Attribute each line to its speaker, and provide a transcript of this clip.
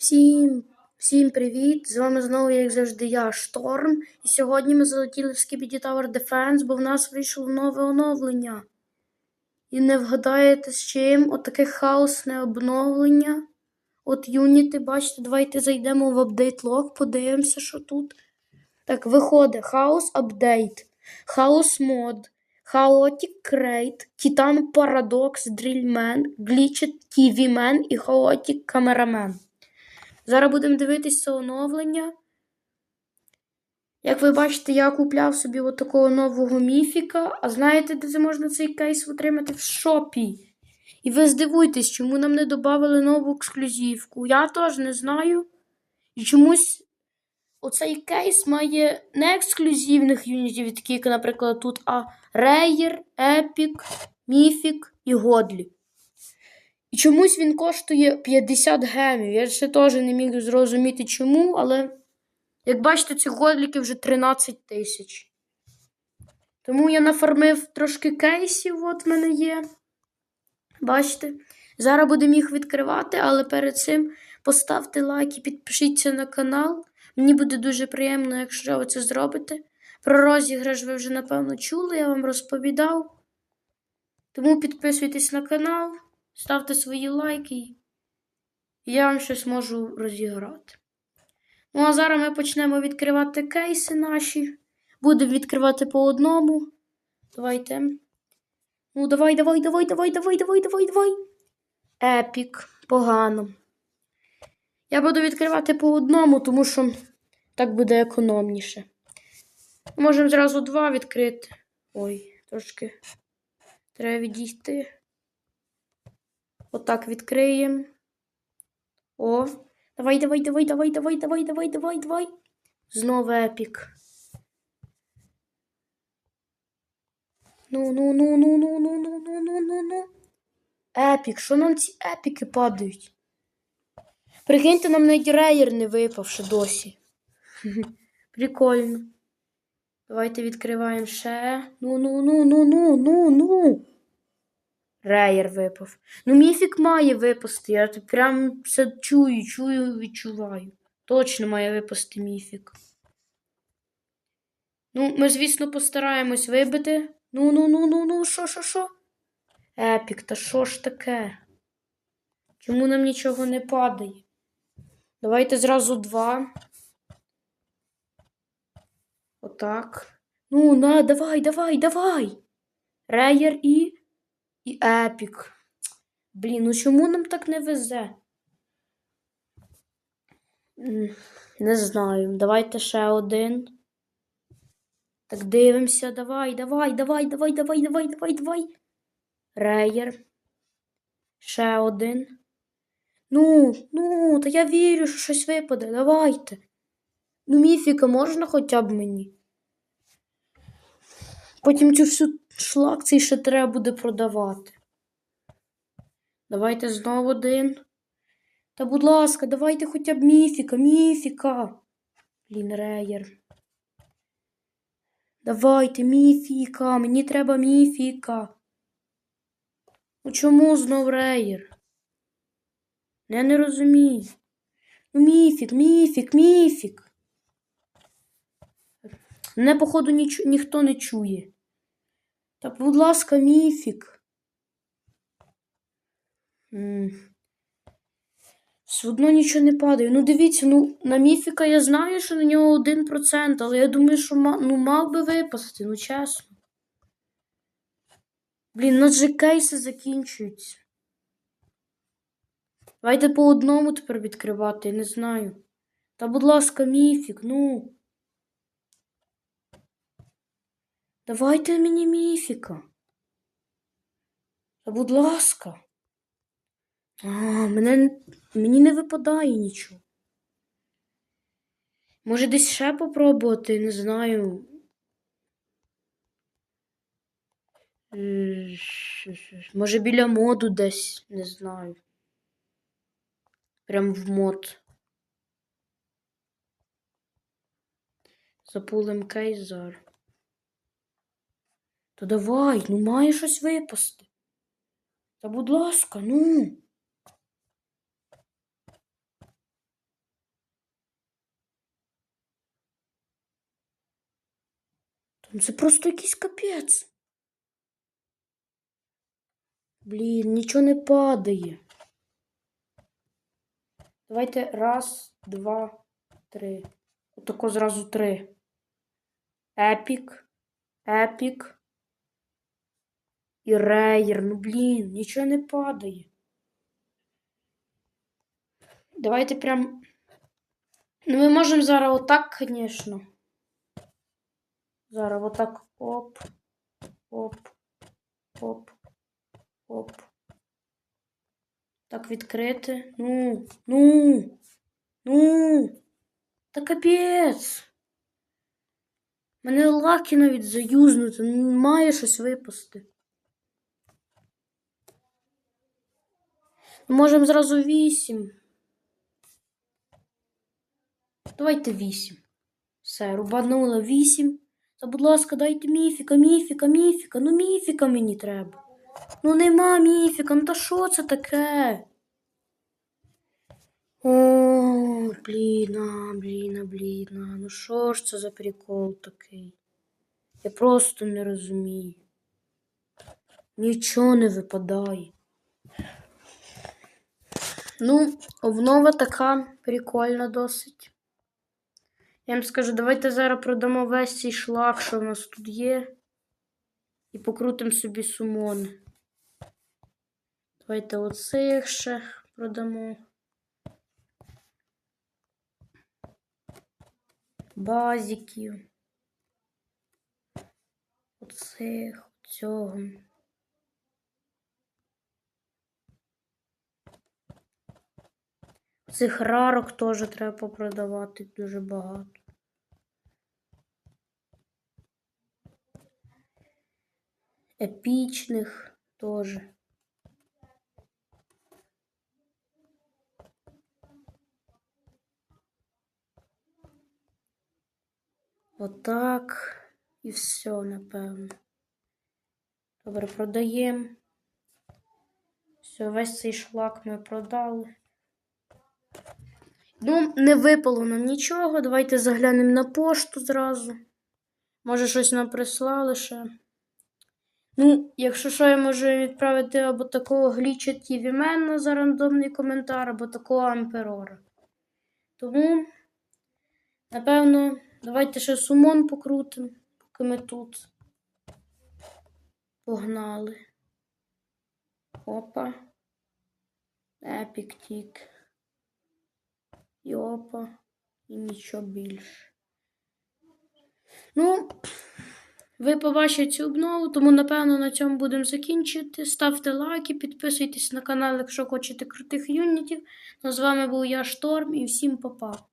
Speaker 1: Всім, всім привіт! З вами знову, як завжди, я Шторм. І сьогодні ми залетіли в Skibidi Tower Defense, бо в нас вийшло нове оновлення. І не вгадаєте з чим? Отаке хаосне обновлення. От Unity, бачите, давайте зайдемо в апдейт лог, подивимося, що тут. Так, виходить хаос апдейт, хаос мод, Crate, Titan Paradox Drillman, Glitched TV Man і Chaotic Cameraman. Зараз будемо дивитися оновлення. Як ви бачите, я купляв собі от такого нового міфіка. А знаєте, де можна цей кейс отримати? В шопі. І ви здивуєтесь, чому нам не додали нову ексклюзивку. Я теж не знаю. І чомусь оцей кейс має не ексклюзивних юнітів, такі, як, наприклад, тут, а Rare, Epic, Mythic і Godly. І чомусь він коштує 50 гемів. Я ще теж не міг зрозуміти чому, але, як бачите, цих годліків вже 13 тисяч. Тому я нафармив трошки кейсів, от в мене є. Бачите? Зараз будемо їх відкривати, але перед цим поставте лайк і підпишіться на канал. Мені буде дуже приємно, якщо ви це зробите. Про розіграш ви вже, напевно, чули, я вам розповідав. Тому підписуйтесь на канал, ставте свої лайки, і я вам щось можу розіграти. Ну, а зараз ми почнемо відкривати кейси наші. Будемо відкривати по одному. Давайте. Ну, давай, давай, давай, давай, давай, давай, давай, давай. Епік. Погано. Я буду відкривати по одному, тому що так буде економніше. Можемо зразу два відкрити. Ой, трошки треба відійти. Отак відкриємо. О, давай, давай, давай, давай, давай, давай, давай, давай, давай. Знову епік. Ну, ну, ну, ну, ну, ну, ну, ну, ну, ну, ну. Епік, що нам ці епіки падають? Прикиньте, нам навіть рейер не випав ще досі. Прикольно. Давайте відкриваємо ще. Ну, ну, ну, ну, ну, ну, ну. Рейер випав. Ну, міфік має випасти. Я тут прям все чую, чую, відчуваю. Точно має випасти міфік. Ну, ми, звісно, постараємось вибити. Ну, ну, ну, ну, ну, що, що, що? Епік, та що ж таке? Чому нам нічого не падає? Давайте зразу два. Отак. Ну, на, давай, давай, давай. Рейер і. І епік. Блін, ну чому нам так не везе? Не знаю. Давайте ще один. Так дивимося. Давай, давай, давай, давай, давай, давай, давай, давай. Рейер. Ще один. Ну, ну, та я вірю, що щось випаде. Давайте. Ну, міфіка можна хоча б мені. Потім цю всю шлак цей ще треба буде продавати. Давайте знову один. Та, будь ласка, давайте хоча б міфіка, міфіка. Блін, реєр. Давайте, міфіка, мені треба міфіка. Ну чому знов реєр? Я не розумію. Ну, міфік, міфік, міфік. Мене, походу, ніч... ніхто не чує. Та, будь ласка, міфік. Все одно нічого не падає. Ну, дивіться, ну, на міфіка я знаю, що на нього 1%, але я думаю, що ну, мав би випасти, ну чесно. Блін, у нас же кейси закінчуються. Давайте по одному тепер відкривати, я не знаю. Та, будь ласка, міфік, ну. Давайте мені міфіка. Та, будь ласка. А, мене, мені не випадає нічого. Може, десь ще попробувати, не знаю. Може, біля моду десь, не знаю. Прям в мод. Запулим кейс зараз. То давай, ну має щось випасти. Та будь ласка, ну. Там це просто якийсь капець. Блін, нічого не падає. Давайте раз, два, три. Отако зразу три. Епік. Епік. І рейер. Ну блін, нічого не падає. Давайте прям. Ну, ми можемо зараз отак, звісно. Зараз отак. Оп. Оп. Оп. Оп. Так відкрити. Ну, ну, ну. Та капець. Мене лаки навіть заюзнути. Ну, Має щось випасти. Можемо зразу вісім. Давайте вісім. Все, рубанула вісім. Та, будь ласка, дайте міфіка, міфіка, міфіка. Ну, міфіка мені треба. Ну нема міфіка, ну та що це таке? О, блін, а, блін, а, блін, а, ну що ж це за прикол такий? Я просто не розумію. Нічого не випадає. Ну, обнова така прикольна досить. Я вам скажу, давайте зараз продамо весь цей шлак, що в нас тут є. І покрутимо собі сумони. Давайте оцих ще продамо. Базиків. Оцих, цього. Цих рарок теж треба попродавати дуже багато. Епічних теж. Отак. І все, напевно. Добре, продаємо. Все, весь цей шлак ми продали. Ну, не випало нам нічого. Давайте заглянемо на пошту зразу. Може, щось нам прислали ще. Ну, якщо що, я можу відправити або такого гліча Тівімена за рандомний коментар, або такого Амперора. Тому, напевно, давайте ще сумон покрутимо, поки ми тут. Погнали. Опа. Епік тік. І опа. І нічого більше. Ну, ви побачите цю обнову, тому, напевно, на цьому будемо закінчити. Ставте лайки, підписуйтесь на канал, якщо хочете крутих юнітів. Ну, з вами був я Шторм і всім па-па.